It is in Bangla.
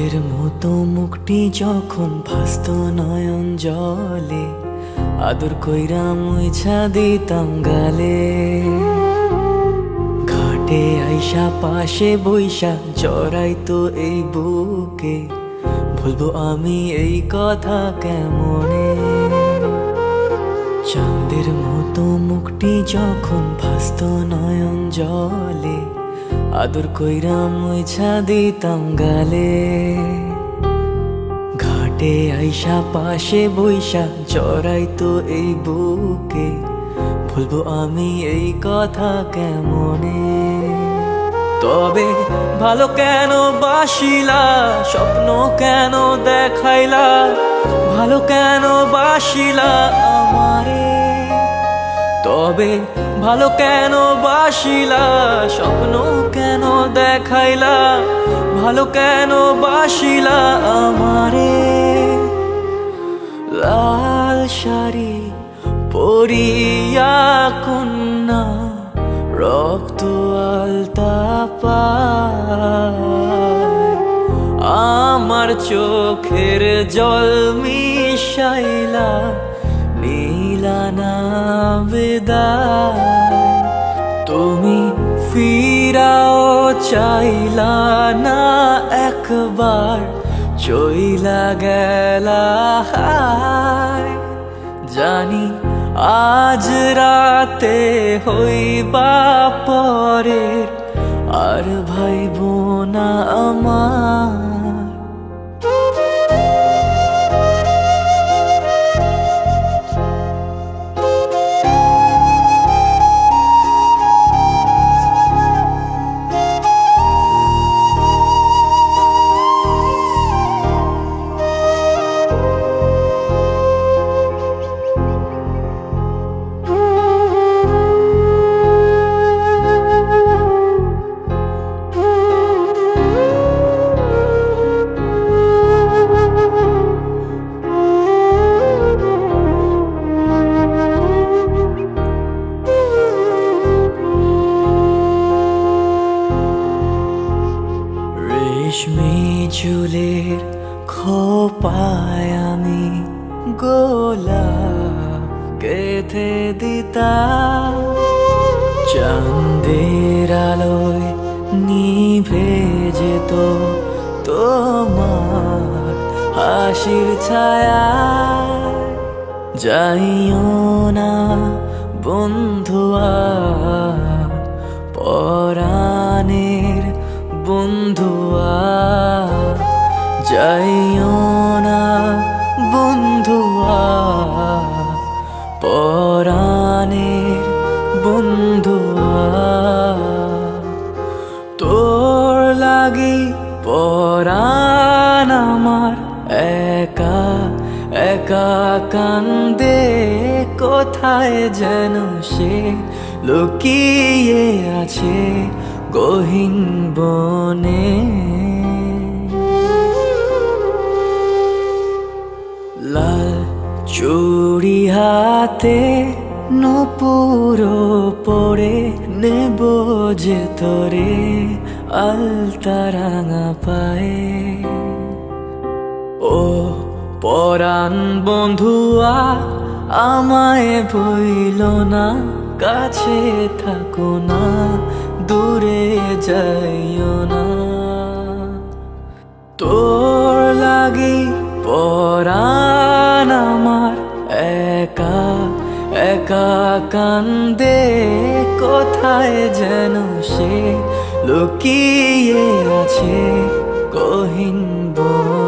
মতো মুখটি যখন ভাস্ত নয়ন জলে, আদর কইরা মুইছা দিতাম গালে। ঘাটে আইসা, পাশে বইসা জড়াইতো এই বুকে বলব আমি এই কথা কেমনে? চাঁদের মতো মুখটি যখন ভাস্ত নয়ন জলে আদর কইরা মুইছা দিতাম গালে। ঘাটে আইসা পাশে বইসা জড়াইতো এই বুকে। বলব আমি এই কথা কেমনে? তবে ভালো কেন বাসিলা, স্বপ্ন কেন দেখাইলা? ভালো কেন বাসিলা আমারে? তবে ভালো কেন বাসিলা, স্বপ্ন কেন দেখাইলা? ভালো কেন বাসিলা আমারে? লাল শাড়ি পরিয়া কন্যা, রক্ত আলতা আমার চোখের জল মিশাইলা নীলানা বেদায় তুমি ফিরাও চাইলা না একবার, চইলা গেলা জানি আজ রাতে হইবা পরের, আর ভাইব না আমার। রেশমি চুলের খোপায় আমি গোলাপ গেথে দিতাম। চাঁদের আলোয় নিভে যেত তোমার হাসির ছায়া। যাইও না বন্ধুয়া পরাণের বন্ধুয়া যাইও না বন্ধুয়া পরাণের বন্ধুয়া তোর লাগি পরাণ আমার, একা একা কান্দে কোথায় যেন সে লুকিয়ে আছে। গহীন বনে। লাল চুড়ি হাতে নপুর পড়ে নেব যে তোরে আলতারাঙা পায়ে। ও পরাণ বন্ধুয়া, আমায় ভইল না কাছে থাকো না, দূরে যাইও না। তোর লাগি পরাণ আমার, একা একা কান্দে কোথায় যেন সে লুকিয়ে আছে কহিন বনে